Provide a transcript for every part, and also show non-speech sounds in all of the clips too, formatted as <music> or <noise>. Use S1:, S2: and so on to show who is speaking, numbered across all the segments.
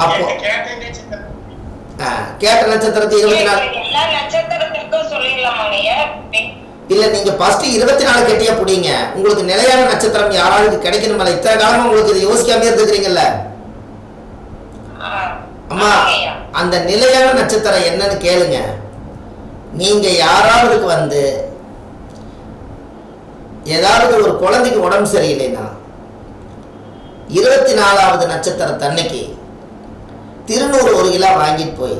S1: அப்போ
S2: கேட்ட நட்சத்திரம்.
S1: ஆ, கேட்ட நட்சத்திரத்து இருபத்தி நாலு இல்ல நீங்க ஃபர்ஸ்ட் இருபத்தி நாலு கெட்டியா புடிங்க. உங்களுக்கு நிலையான நட்சத்திரம் யாராவது கிடைக்கணுமல்ல இத்தனை காலமா உங்களுக்கு இது யோசிக்காம இருந்துக்கிறீங்கல்ல அம்மா அந்த நிலையான நட்சத்திரம் என்னன்னு கேளுங்க. நீங்க யாராவதுக்கு வந்து ஏதாவது ஒரு குழந்தைக்கு உடம்பு சரியில்லைன்னா இருபத்தி நாலாவது நட்சத்திரத்தன்னைக்கு திருநூறு ஒரு கிலோ வாங்கிட்டு போய்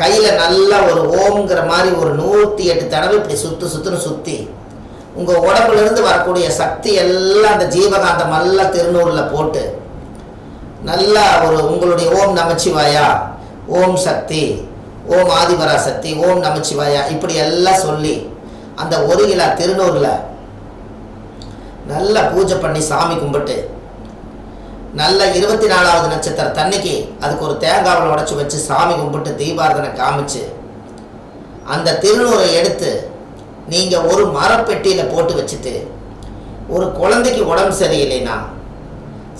S1: கையில் நல்லா ஒரு ஓம்ங்கிற மாதிரி ஒரு நூற்றி எட்டு தடவை இப்படி சுற்று சுற்றுன்னு சுற்றி உங்கள் உடம்புலேருந்து வரக்கூடிய சக்தி எல்லாம் அந்த ஜீவகாந்தம் எல்லாம் திருநூறில் போட்டு நல்லா ஒரு உங்களுடைய ஓம் நமச்சிவாயா ஓம் சக்தி ஓம் ஆதிபரா சக்தி ஓம் நமச்சிவாயா இப்படி எல்லாம் சொல்லி அந்த ஒரு கிலோ திருநூறில் நல்லா பூஜை பண்ணி சாமி கும்பிட்டு நல்ல இருபத்தி நாலாவது நட்சத்திர தன்னைக்கு அதுக்கு ஒரு தேங்காவில் உடச்சி வச்சு சாமி கும்பிட்டு தீபாரதனை காமிச்சு அந்த திருநூறை எடுத்து நீங்கள் ஒரு மரப்பெட்டியில் போட்டு வச்சுட்டு ஒரு குழந்தைக்கு உடம்பு சரியில்லைன்னா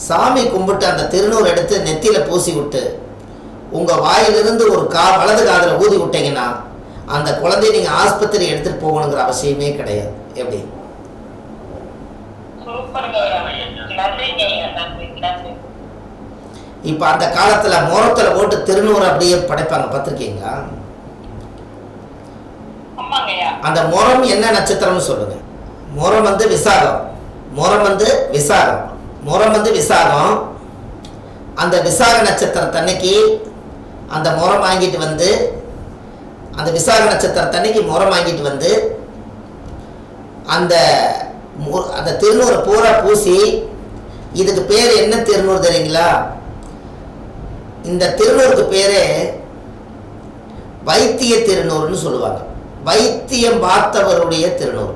S1: சாமி கும்பிட்டு அந்த திருநூறு எடுத்து நெத்தியில் பூசி விட்டு உங்கள் வாயிலிருந்து ஒரு கா வலது காதில் ஊதி விட்டீங்கன்னா அந்த குழந்தைய நீங்கள் ஆஸ்பத்திரி எடுத்துகிட்டு போகணுங்கிற அவசியமே கிடையாது. எப்படி? இப்போ அந்த காலத்துல மோரத்துல போட்டு திருநூறு அப்படியே படைப்பாங்க பார்த்துருக்கீங்களா? அந்த முறம் என்ன நட்சத்திரம்னு சொல்லுங்க. முறம் வந்து விசாகம். முறம் வந்து விசாகம். முறம் வந்து விசாகம். அந்த விசாக நட்சத்திரத்தன்னைக்கு அந்த முறம் வாங்கிட்டு வந்து அந்த விசாக நட்சத்திரத்தன்னைக்கு முறம் வாங்கிட்டு வந்து அந்த அந்த திருநூறு பூரா பூசி இதுக்கு பேர் என்ன திருநூறு தெரியுங்களா? இந்த திருநூறுக்கு பேரே வைத்திய திருநூறுன்னு சொல்லுவாங்க. வைத்தியம் பார்த்தவருடைய திருநூறு.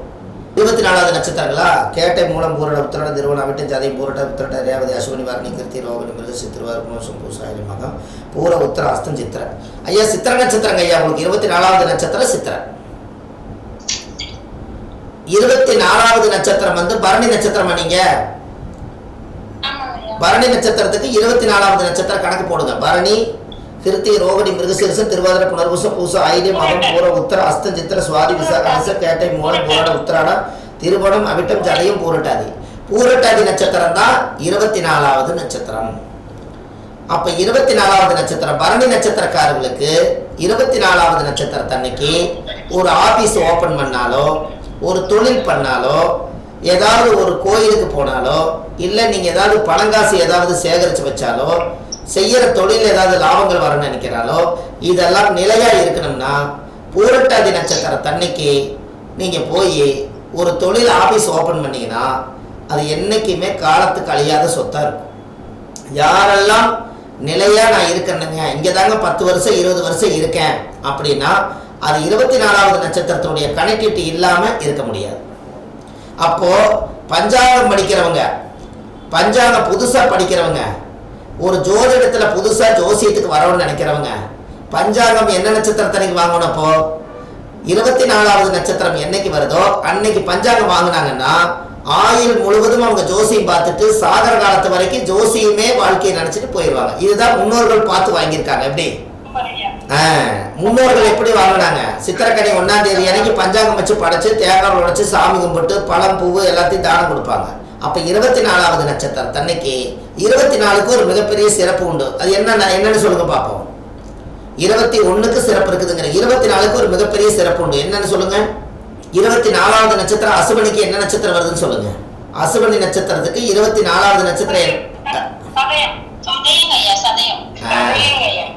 S1: இருபத்தி நாலாவது நட்சத்திரங்களா? கேட்டை மூலம் பூரட உத்திரட திருவண்ணா விட்டு ஜதை பூரட உத்திரட ரேவதி அஸ்வினி வாரணி கிருத்தி ரோகணி மிருக சித்திரவார் குணோஷம் பூசாயி மகம் பூர உத்திர அஸ்தம் சித்திர. ஐயா சித்திர நட்சத்திரங்க ஐயா உங்களுக்கு இருபத்தி நாலாவது நட்சத்திரம் சித்திரை. இருபத்தி நாலாவது நட்சத்திரம் வந்து பரணி நட்சத்திரமா நீங்க பரணி நட்சத்திரத்துக்கு இருபத்தி நாலாவது நட்சத்திரம் கணக்கு போடுங்க. பரணி கிருத்தி ரோகிணி மிருகசீரிசம் திருவாதிரை புனர்பூசம் பூசம் ஐடியம் மகம் பூர உத்தர அஸ்தம் சித்திர சுவாதி விசாக கேட்டை மூலம் பூரட உத்திராடம் திருவோணம் அவிட்டம் ஜடையும் பூரட்டாதி. பூரட்டாதி நட்சத்திரம் தான் இருபத்தி நாலாவது நட்சத்திரம். அப்ப இருபத்தி நாலாவது நட்சத்திரம் பரணி நட்சத்திரக்காரர்களுக்கு இருபத்தி நாலாவது நட்சத்திரத்தன்னைக்கு ஒரு ஆபீஸ் ஓபன் பண்ணாலோ ஒரு தொழில் பண்ணாலோ ஏதாவது ஒரு கோயிலுக்கு போனாலோ இல்லை நீங்கள் ஏதாவது பணங்காசு ஏதாவது சேகரித்து வச்சாலோ செய்கிற தொழில் ஏதாவது லாபங்கள் வரணும்னு நினைக்கிறாலோ இதெல்லாம் நிலையாக இருக்கணும்னா பூரட்டாதி நட்சத்திர தன்னைக்கு நீங்கள் போய் ஒரு தொழில் ஆஃபீஸ் ஓப்பன் பண்ணிங்கன்னா அது என்றைக்குமே காலத்துக்கு அழியாத சொத்தாக இருக்கும். யாரெல்லாம் நிலையாக நான் இருக்கேனுங்க இங்கே தாங்க பத்து வருஷம் இருபது வருஷம் இருக்கேன். அப்படின்னா அது இருபத்தி நாலாவது நட்சத்திரத்தினுடைய கனெக்டிவிட்டி இல்லாமல் இருக்க முடியாது. அப்போ பஞ்சாங்கம் படிக்கிறவங்க பஞ்சாங்கம் புதுசாக படிக்கிறவங்க ஒரு ஜோதிடத்தில் புதுசாக ஜோசியத்துக்கு வரணும்னு நினைக்கிறவங்க பஞ்சாங்கம் என்ன நட்சத்திரத்தனைக்கு வாங்கணும் அப்போ? இருபத்தி நாலாவது நட்சத்திரம் என்னைக்கு வருதோ அன்னைக்கு பஞ்சாங்கம் வாங்கினாங்கன்னா ஆயுள் முழுவதும் அவங்க ஜோசியம் பார்த்துட்டு சாகர காலத்து வரைக்கும் ஜோசியமே வாழ்க்கையை நினச்சிட்டு போயிடுவாங்க இதுதான் முன்னோர்கள் பார்த்து வாங்கியிருக்காங்க. எப்படி? முன்னோர்கள் எப்படி வாங்கினாங்க சித்திரக்கனி ஒன்னாம் தேதி அன்னைக்கு பஞ்சாங்கம் வச்சு படைச்சு தேங்காய் உடைச்சு சாமி கும்பிட்டு பழம் பூவு எல்லாத்தையும் தானம் கொடுப்பாங்க. அப்ப இருபத்தி நாலாவது நட்சத்திரம் தன்னைக்கு இருபத்தி நாலுக்கு ஒரு மிகப்பெரிய சிறப்பு உண்டு. அது என்ன என்னன்னு சொல்லுங்க பார்ப்போம் இருபத்தி ஒண்ணுக்கு சிறப்பு இருக்குதுங்கிற இருபத்தி நாலுக்கு ஒரு மிகப்பெரிய சிறப்பு உண்டு. என்னன்னு சொல்லுங்க? இருபத்தி நாலாவது நட்சத்திரம் அசுபனிக்கு என்ன நட்சத்திரம் வருதுன்னு சொல்லுங்க. அசுபனி நட்சத்திரத்துக்கு இருபத்தி நாலாவது நட்சத்திரம்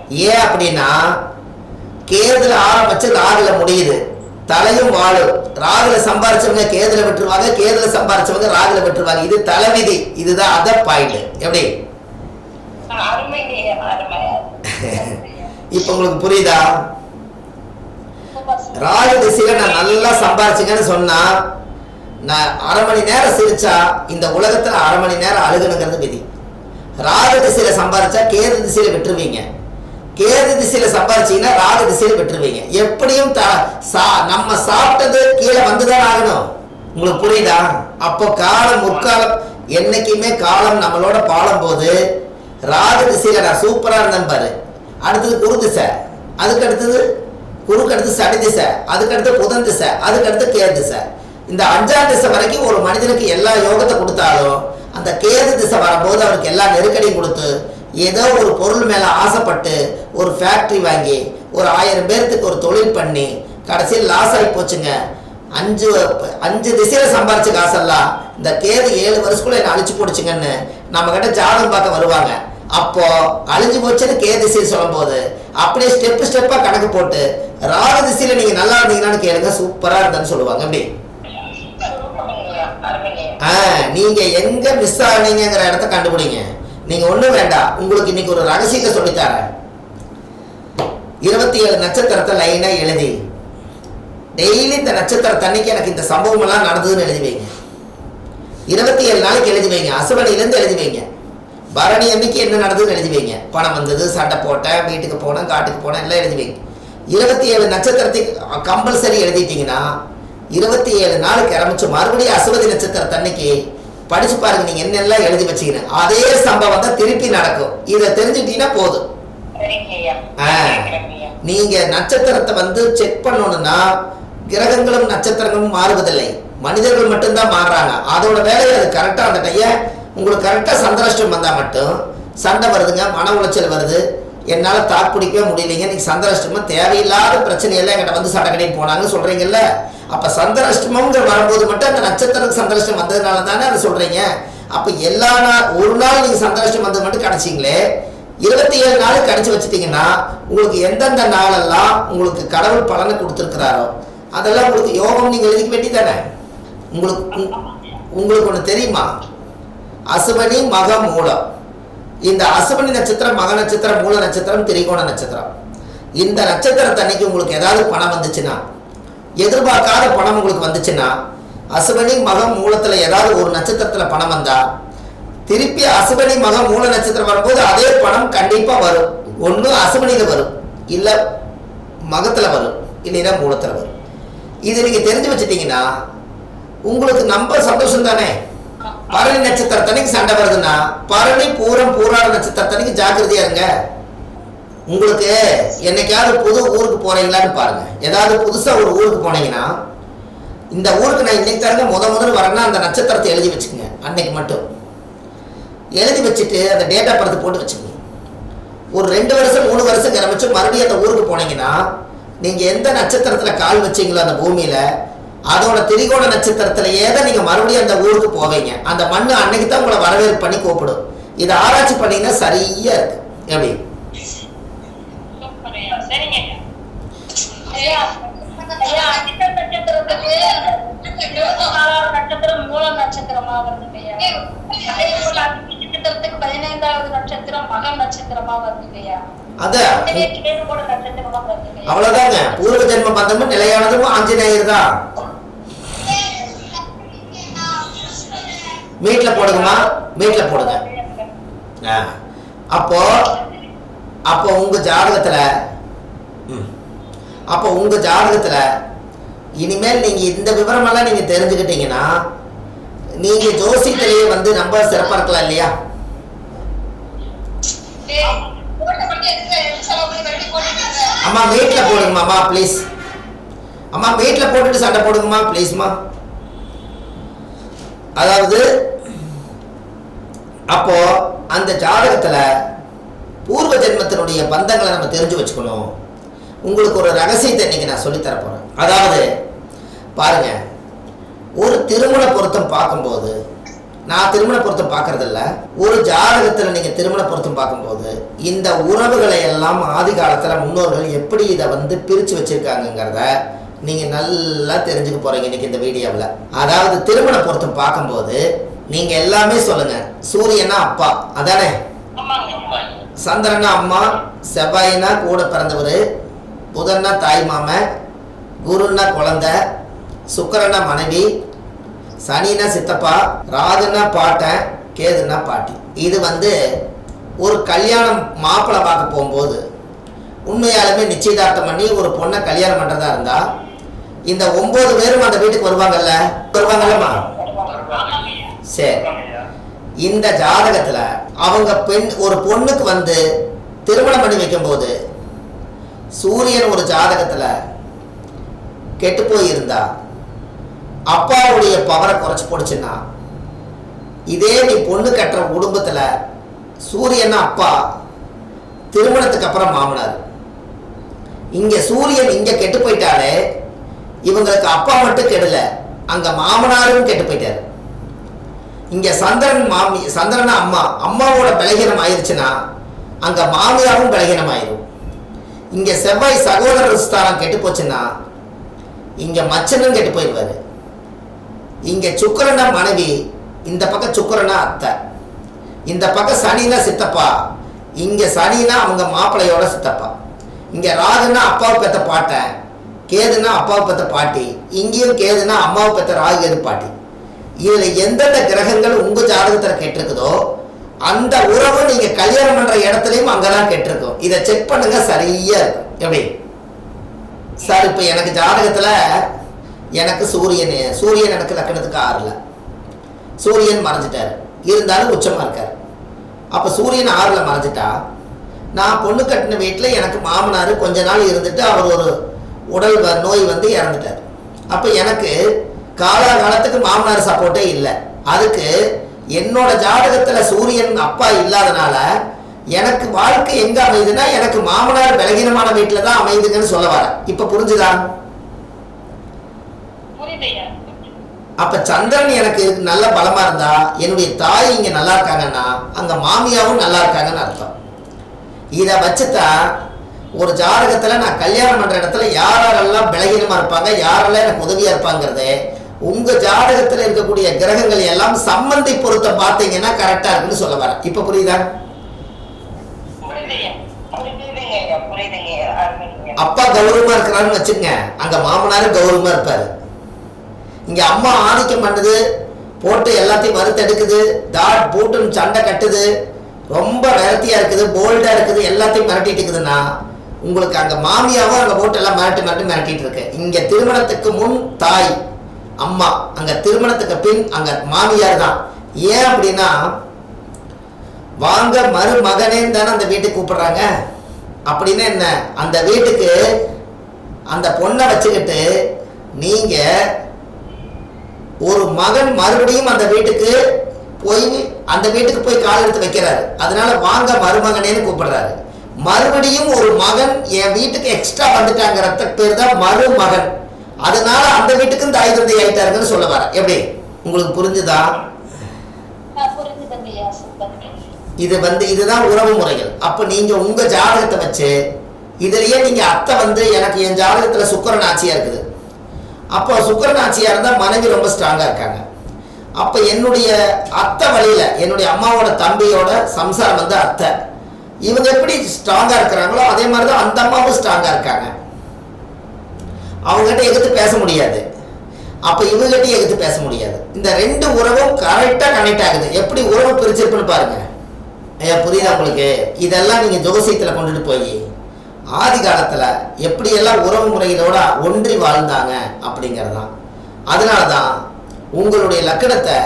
S1: ஏன் அப்படின்னா கேதுல ஆரம்பிச்சு ராகுல முடியுது. தலையும் வாழும் ராகுல சம்பாரிச்சவங்க கேதுல விட்டுருவாங்க கேதுல சம்பாரிச்சவங்க ராகுல விட்டுருவாங்க. இது தலைவிதி. இதுதான் அத பாயிண்ட் எப்படி? <laughs> இப்ப உங்களுக்கு புரியுதா. ராகு திசையில நான் நல்லா சம்பாரிச்சுங்கன்னு சொன்னா நான் அரை மணி நேரம் சிரிச்சா இந்த உலகத்துல அரை மணி நேரம் அழுகணுங்கிறது விதி. ராகு திசையில சம்பாரிச்சா கேது திசையில விட்டுருவீங்க. கேது திசையில சம்பாரிச்சீங்கன்னா ராகு திசையில விட்டுருவீங்க எப்படியும் த- சா- நம்ம சாப்பிட்டது கீழே வந்துதான் ஆகணும். உங்களுக்கு புரியுதா? அப்போ காலம் முற்காலம் என்னைக்குமே காலம் நம்மளோட பாலம் போது ராகு திசையில நான் சூப்பரா இருந்தேன் பாரு. அடுத்தது குரு திசை. அதுக்கு அடுத்தது குருக்கு அடுத்து சனி திசை. அதுக்கு அடுத்து புதன் திசை. அதுக்கு அடுத்து கேது திசை. இந்த அஞ்சாம் திசை வரைக்கும் ஒரு மனிதனுக்கு எல்லா யோகத்தை கொடுத்தாலும் அந்த கேது திசை வரும்போது அவருக்கு எல்லா நெருக்கடியும் கொடுத்து ஏதோ ஒரு பொருள் மேலே ஆசைப்பட்டு ஒரு ஃபேக்ட்ரி வாங்கி ஒரு ஆயிரம் பேர்த்துக்கு ஒரு தொழில் பண்ணி கடைசியில் லாஸ் ஆகி போச்சுங்க. அஞ்சு அஞ்சு திசையில் சம்பாரிச்ச காசெல்லாம் இந்த கேது ஏழு வருஷத்துக்குள்ள என்ன அழிச்சு போடுச்சுங்கன்னு நம்ம கிட்ட ஜாதகம் பார்க்க வருவாங்க. அப்போ அழிஞ்சு போச்சுன்னு கே திசையில் சொல்லும் போது அப்படியே ஸ்டெப் ஸ்டெப்பா கணக்கு போட்டு ராகு திசையில நீங்க நல்லா இருந்தீங்கன்னு கேளுங்க சூப்பரா இருந்தேன்னு சொல்லுவாங்க. அப்படி ஆ, நீங்க எங்க மிஸ் ஆனீங்கிற இடத்த கண்டுபிடிங்க. நீங்க ஒண்ணும் வேண்டாம். உங்களுக்கு இன்னைக்கு ஒரு ரகசியத்தை சொல்லித்தரேன். இருபத்தி ஏழு நட்சத்திரத்தை லைனா எழுதி. டெய்லி இந்த நட்சத்திரத்தன்னைக்கு எனக்கு இந்த சம்பவம் எல்லாம் நடந்ததுன்னு எழுதி வைங்க. இருபத்தி ஏழு நாளைக்கு எழுதி வைங்க. அசுவனிலேருந்து எழுதி வைங்க. பரணி அன்னைக்கு என்ன நடந்ததுன்னு எழுதி வைங்க. பணம் வந்தது சண்டை போட்டேன் வீட்டுக்கு போனேன் காட்டுக்கு போனேன் எல்லாம் எழுதி வைங்க. இருபத்தி ஏழு நட்சத்திரத்துக்கு கம்பல்சரி எழுதிட்டீங்கன்னா இருபத்தி ஏழு நாளுக்கு ஆரம்பிச்சு மறுபடியும் அசுவதி நட்சத்திரத்தன்னைக்கு படிச்சு பாருங்க நீங்க என்னெல்லாம் எழுதி வச்சீங்கன்னு அதே சம்பவம் தான் திருப்பி நடக்கும். இதை தெரிஞ்சுட்டீங்கன்னா போதும். நீங்க நட்சத்திரத்தை வந்து செக் பண்ணணும்னா கிரகங்களும் நட்சத்திரங்களும் மாறுவதில்லை. மனிதர்கள் மட்டும்தான் மாறுறாங்க. அதோட வேலையை அது கரெக்டா அந்த டைய உங்களுக்கு கரெக்டா சந்திராஷ்டம் வந்தா மட்டும் சண்டை வருதுங்க மன உளைச்சல் வருது என்னால் தாக்குப்பிடிக்கவே முடியலைங்க. நீங்கள் சந்திராஷ்டமம் தேவையில்லாத பிரச்சனையெல்லாம் எங்கிட்ட வந்து சண்டை போனாங்கன்னு சொல்கிறீங்கல்ல அப்போ சந்திராஷ்டமம்ங்கிற வரும்போது மட்டும் அந்த நட்சத்திரத்துக்கு சந்திராஷ்டம் வந்ததுனால தானே அதை சொல்கிறீங்க அப்போ எல்லா நாள் ஒரு நாள் நீங்கள் சந்திராஷ்டம் வந்தது மட்டும் கிடைச்சிங்களே இருபத்தி ஏழு நாள் கடிச்சு வச்சுட்டீங்கன்னா உங்களுக்கு எந்தெந்த நாளெல்லாம் உங்களுக்கு கடவுள் பலனை கொடுத்துருக்கிறாரோ அதெல்லாம் உங்களுக்கு யோகம் நீங்கள் எழுதிக்க வேண்டி தானே உங்களுக்கு உங்- உங்களுக்கு ஒன்று தெரியுமா? அசுவனி மக மூலம் இந்த அசுபனி நட்சத்திரம் மக நட்சத்திரம் மூல நட்சத்திரம் திரிகோண நட்சத்திரம். இந்த நட்சத்திரத்தன்னைக்கு உங்களுக்கு ஏதாவது பணம் வந்துச்சுன்னா எதிர்பார்க்காத பணம் உங்களுக்கு வந்துச்சுன்னா அசுபனி மகம் மூலத்தில் ஏதாவது ஒரு நட்சத்திரத்தில் பணம் வந்தா திருப்பி அசுபனி மகம் மூல நட்சத்திரம் வரும்போது அதே பணம் கண்டிப்பாக வரும். ஒன்று அசுபனியில் வரும். இல்லை மகத்தில் வரும். இல்லைன்னா மூலத்தில் வரும். இது நீங்கள் தெரிஞ்சு வச்சுட்டிங்கன்னா உங்களுக்கு நம்ம சந்தோஷம் தானே பரணி நட்சத்திரத்தனைக்கு சண்டை வருதுன்னா பரணி பூரம் பூராட நட்சத்திரத்தனைக்கு ஜாக்கிரதையா இருங்க. உங்களுக்கு என்னைக்காவது புது ஊருக்கு போறீங்களான்னு பாருங்க. ஏதாவது புதுசா ஒரு ஊருக்கு போனீங்கன்னா இந்த ஊருக்கு நான் இன்னைக்கு தாங்க முத முதல்ல வரேன்னா அந்த நட்சத்திரத்தை எழுதி வச்சுக்கோங்க. அன்னைக்கு மட்டும். எழுதி வச்சுட்டு அந்த டேட்டா படத்தை போட்டு வச்சுக்கோங்க. ஒரு ரெண்டு வருஷம் மூணு வருஷம் கிளம்பிச்சு மறுபடியும் அந்த ஊருக்கு போனீங்கன்னா நீங்க எந்த நட்சத்திரத்துல கால் வச்சீங்களோ அந்த பூமியில அதோட திரிகோண நட்சத்திரத்திலேயே தான் நீங்க மறுபடியும் அந்த ஊருக்கு போவீங்க. அந்த மண்ணு அன்னைக்கு தான் உங்களை வரவேற்பு பண்ணி கூப்பிடும். இதை ஆராய்ச்சி பண்ணீங்கன்னா சரியா இருக்கு. எப்படி? அவ்வளவுதாங்க. பூர்வ ஜென்ம பந்தமும் நிலையானதும் ஆஞ்சநேயர் தான். மீட்ல போடுங்கம்மா. மீட்ல போடுங்க. ஆ. அப்போ அப்போ உங்க ஜாதகத்துல ம். அப்போ உங்க ஜாதகத்துல இனிமேல் நீங்க இந்த விவரமெல்லாம் நீங்க தெரிஞ்சுக்கிட்டீங்கன்னா நீங்க ஜோசியத்திலேயே வந்து நம்ம சிறப்பா இருக்கலாம் இல்லையா? அம்மா வீட்டில் போடுங்கம்மா அம்மா ப்ளீஸ் அம்மா வீட்டில் போட்டுட்டு சண்டை போடுங்கம்மா ப்ளீஸ்மா அதாவது அப்போ அந்த ஜாதகத்தில் பூர்வ ஜென்மத்தினுடைய பந்தங்களை நம்ம தெரிஞ்சு வச்சுக்கணும். உங்களுக்கு ஒரு ரகசியத்தை இன்னைக்கு நான் சொல்லித்தரப்போகிறேன் அதாவது பாருங்க ஒரு திருமண பொருத்தம் பார்க்கும்போது நான் திருமண பொருத்தம் பார்க்கறதில்ல. ஒரு ஜாதகத்தில் நீங்கள் திருமண பொருத்தம் பார்க்கும்போது இந்த உறவுகளை எல்லாம் ஆதி காலத்தில் முன்னோர்கள் எப்படி இதை வந்து பிரித்து வச்சுருக்காங்கங்கிறத நீங்கள் நல்லா தெரிஞ்சுக்க போகிறீங்க இன்னைக்கு இந்த வீடியோவில். அதாவது திருமண பொருத்தம் பார்க்கும்போது நீங்கள் எல்லாமே சொல்லுங்கள் சூரியனா அப்பா. அதானே? சந்திரனா அம்மா. செவ்வாயினா கூட பிறந்தவர். புதன்னா தாய் மாமன் குருன்னா குழந்த. சுக்கரனா மனைவி. சனினா சித்தப்பா. ராகுனா பாட்டன் கேதுன்னா பாட்டி. இது வந்து ஒரு கல்யாணம் மாப்பிள்ளை பார்க்க போகும்போது உண்மையாலுமே நிச்சயதார்த்தம் பண்ணி ஒரு பொண்ணை கல்யாணம் பண்ணுறதா இருந்தால் இந்த ஒன்பது பேரும் அந்த வீட்டுக்கு வருவாங்கல்ல? வருவாங்கல்லம்மா? சரி இந்த ஜாதகத்துல அவங்க பெண் ஒரு பொண்ணுக்கு வந்து திருமணம் பண்ணி வைக்கும்போது சூரியன் ஒரு ஜாதகத்துல கெட்டு போயிருந்தா அப்பாவுடைய பவரை குறைச்சி போடுச்சுன்னா இதே நீ பொண்ணு கட்டுற குடும்பத்துல சூரியன் அப்பா திருமணத்துக்கு அப்புறம் மாமனார். இங்க சூரியன் இங்க கெட்டு போயிட்டாலே இவங்களுக்கு அப்பா மட்டும் கெடல. அங்க மாமனாரும் கெட்டு போயிட்டாரு. இங்க சந்திரன் மாமி சந்திரனா அம்மா அம்மாவோட பலகீனம் ஆயிருச்சுன்னா அங்க மாமியாரும் பலகீனம் ஆயிரும். இங்க செவ்வாய் சகோதரர் ஸ்தானம் கெட்டு போச்சுன்னா இங்க மச்சனும் கெட்டு போயிடுவாரு. இங்க சுக்கிரனா மனைவி இந்த பக்கம் சுக்கரனா அத்தை. இந்த பக்கம் சனினா சித்தப்பா. இங்க சனினா அவங்க மாப்பிள்ளையோட சித்தப்பா. இங்க ராகுனா அப்பாவுக்கு பாட்டேன் கேதுனா அப்பாவை பத்த பாட்டி இங்கேயும் கேதுனா அம்மாவை பெத்த ராகுகேது பாட்டி. இதில் எந்தெந்த கிரகங்கள் உங்கள் ஜாதகத்தில் கெட்டிருக்குதோ அந்த உறவு நீங்கள் கல்யாணம் பண்ணுற இடத்துலையும் அங்கே தான் கெட்டிருக்கும். இதை செக் பண்ணுங்க சரியா இருக்கும். எப்படி? சார் இப்போ எனக்கு ஜாதகத்தில் எனக்கு சூரியன் சூரியன் எனக்கு லக்கணத்துக்கு ஆறில். சூரியன் மறைஞ்சிட்டார். இருந்தாலும் உச்சமாக இருக்கார். அப்போ சூரியன் ஆறில் மறைஞ்சிட்டா நான் பொண்ணு கட்டின வீட்டில் எனக்கு மாமனார் கொஞ்ச நாள் இருந்துட்டு அவர் ஒரு உடல் வ- நோய் வந்து இறந்துட்டார். அப்போ எனக்கு காலாகாலத்துக்கு மாமனார் சப்போர்ட்டே இல்லை. அதுக்கு என்னோட ஜாதகத்துல சூரியன் அப்பா இல்லாதனால எனக்கு வாழ்க்கை எங்க அமையுதுன்னா எனக்கு மாமனார் பலகீனமான வீட்டில் தான் அமையுதுங்கன்னு சொல்ல வரேன் இப்ப புரிஞ்சுதா? அப்ப சந்திரன் எனக்கு நல்ல பலமா இருந்தா என்னுடைய தாய் இங்க நல்லா இருக்காங்கன்னா அங்க மாமியாவும் நல்லா இருக்காங்கன்னு அர்த்தம். இத வச்சுதான் ஒரு ஜாதகத்துல நான் கல்யாணம் பண்ற இடத்துல யார் யாரெல்லாம் பலகீனமா இருப்பாங்க யாரெல்லாம் எனக்கு உதவியா இருப்பாங்கிறது உங்க ஜாதகத்துல இருக்கக்கூடிய கிரகங்கள் எல்லாம் சம்பந்தி பொருத்தம் பார்த்தீங்கன்னா கரெக்டா இருக்குன்னு சொல்ல வரேன். இப்ப புரியுதா? அப்பா கௌரவமா இருக்கிறான்னு வச்சுங்க அங்க மாமனாரும் கௌரவமா இருப்பாரு. இங்க அம்மா ஆதிக்கம் பண்ணுது போட்டு எல்லாத்தையும் வறுத்தெடுக்குது தாட் பூட்டுன்னு சண்டை கட்டுது ரொம்ப விரத்தியா இருக்குது போல்டா இருக்குது எல்லாத்தையும் மிரட்டிட்டு இருக்குதுன்னா உங்களுக்கு அங்கே மாமியாவும் அங்கே போட்டு எல்லாம் மிரட்டி மிரட்டி மிரட்டிட்டு இருக்கு. இங்கே திருமணத்துக்கு முன் தாய் அம்மா அங்கே திருமணத்துக்கு பின் அங்கே மாமியார் தான் ஏன் அப்படின்னா வாங்க மருமகனேன்னு தானே அந்த வீட்டுக்கு கூப்பிடுறாங்க. அப்படின்னா என்ன? அந்த வீட்டுக்கு அந்த பொண்ணை வச்சுக்கிட்டு நீங்கள் ஒரு மகன் மறுபடியும் அந்த வீட்டுக்கு போய் அந்த வீட்டுக்கு போய் கால் எடுத்து வைக்கிறாரு. அதனால வாங்க மருமகனேன்னு கூப்பிடுறாரு. மறுபடியும் ஒரு மகன் என் வீட்டுக்கு எக்ஸ்ட்ரா வந்துட்டாங்கிறத பேர் தான் மருமகன். அதனால அந்த வீட்டுக்கும் தாய் தந்தை ஆயிட்டாருங்கன்னு சொல்ல வரேன். எப்படி? உங்களுக்கு புரிஞ்சுதா? இது வந்து இதுதான் உறவு முறைகள். அப்ப நீங்க உங்க ஜாதகத்தை வச்சு இதுலயே நீங்க அத்தை வந்து எனக்கு என் ஜாதகத்துல சுக்கிரன் ஆட்சியா இருக்குது. அப்போ சுக்கிரன் ஆட்சியா இருந்தா மனைவி ரொம்ப ஸ்ட்ராங்கா இருக்காங்க. அப்ப என்னுடைய அத்தை வழியில என்னுடைய அம்மாவோட தம்பியோட சம்சாரம் வந்து அத்தை. இவங்க எப்படி ஸ்ட்ராங்காக இருக்கிறாங்களோ அதே மாதிரி தான் அந்த அம்மாவும் ஸ்ட்ராங்காக இருக்காங்க. அவங்ககிட்ட எதிர்த்து பேச முடியாது. அப்போ இவங்ககிட்ட எதிர்த்து பேச முடியாது. இந்த ரெண்டு உறவும் கரெக்டாக கனெக்ட் ஆகுது. எப்படி உறவு பிரிச்சிருக்குன்னு பாருங்க. ஐயா புரியுதா உங்களுக்கு? இதெல்லாம் நீங்கள் ஜோசியத்தில் கொண்டுட்டு போய் ஆதி காலத்தில் எப்படியெல்லாம் உறவு முறைகளோட ஒன்றி வாழ்ந்தாங்க அப்படிங்கிறதான் அதனால தான் உங்களுடைய லக்கணத்தை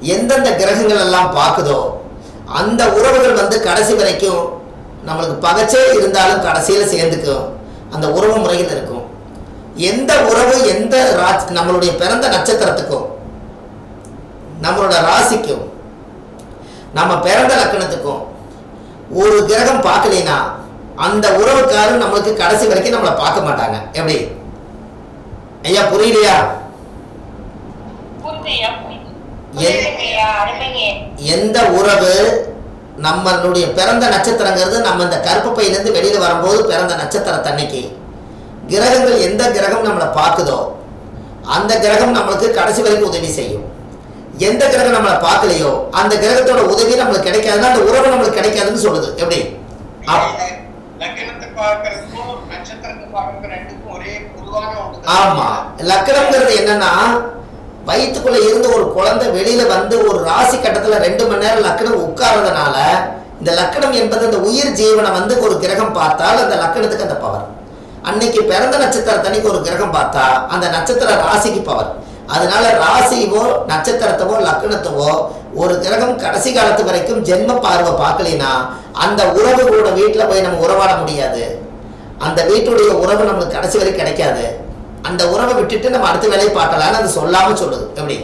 S1: எந்தெந்த கிரகங்கள் எல்லாம் பார்க்குதோ அந்த உறவுகள் வந்து கடைசி வரைக்கும் நம்மளுக்கு பகச்சே இருந்தாலும் கடைசியில் சேர்ந்துக்கும். அந்த உறவு முறையில் இருக்கும். எந்த உறவு எந்த ராஜ் நம்மளுடைய பிறந்த நட்சத்திரத்துக்கும் நம்மளோட ராசிக்கும் நம்ம பிறந்த லக்கணத்துக்கும் ஒரு கிரகம் பார்க்கலைன்னா அந்த உறவுக்காரர் நம்மளுக்கு கடைசி வரைக்கும் நம்மளை பார்க்க மாட்டாங்க. எப்படி? ஐயா புரியலையா எந்த உறவு நம்மளுடைய பிறந்த நட்சத்திரங்கிறது நம்ம இந்த கருப்பு பையிலேருந்து வெளியில வரும்போது பிறந்த நட்சத்திரத்தன்னைக்கு கிரகங்கள் எந்த கிரகம் நம்மளை பார்க்குதோ அந்த கிரகம் நம்மளுக்கு கடைசி வரைக்கும் உதவி செய்யும். எந்த கிரகம் நம்மளை பார்க்கலையோ அந்த கிரகத்தோட உதவி நம்மளுக்கு கிடைக்காதுன்னா அந்த உறவு நம்மளுக்கு கிடைக்காதுன்னு சொல்லுது. எப்படி? ஆமா. லக்கணம்ங்கிறது என்னன்னா வயிற்றுக்குள்ள இருந்த ஒரு குழந்தை வெளியில வந்து ஒரு ராசி கட்டத்துல ரெண்டு மணி நேரம் லக்கணம் உட்கார்றதுனால இந்த லக்கணம் என்பது அந்த உயிர் ஜீவனை வந்து ஒரு கிரகம் பார்த்தால் அந்த லக்கணத்துக்கு அந்த பவர் அன்னைக்கு பிறந்த நட்சத்திரத்தனைக்கு ஒரு கிரகம் பார்த்தா அந்த நட்சத்திர ராசிக்கு பவர் அதனால ராசியவோ நட்சத்திரத்தவோ லக்கணத்தவோ ஒரு கிரகம் கடைசி காலத்து வரைக்கும் ஜென்ம பார்வை பார்க்கலினா அந்த உறவு கூட வீட்டில் போய் நம்ம உறவாட முடியாது. அந்த வீட்டுடைய உறவு நம்மளுக்கு கடைசி வரைக்கும் கிடைக்காது. அந்த உறவை விட்டுட்டு நம்ம அடுத்த வேலையை பார்க்கலான்னு அது சொல்லாமல் சொல்லுது. எப்படி?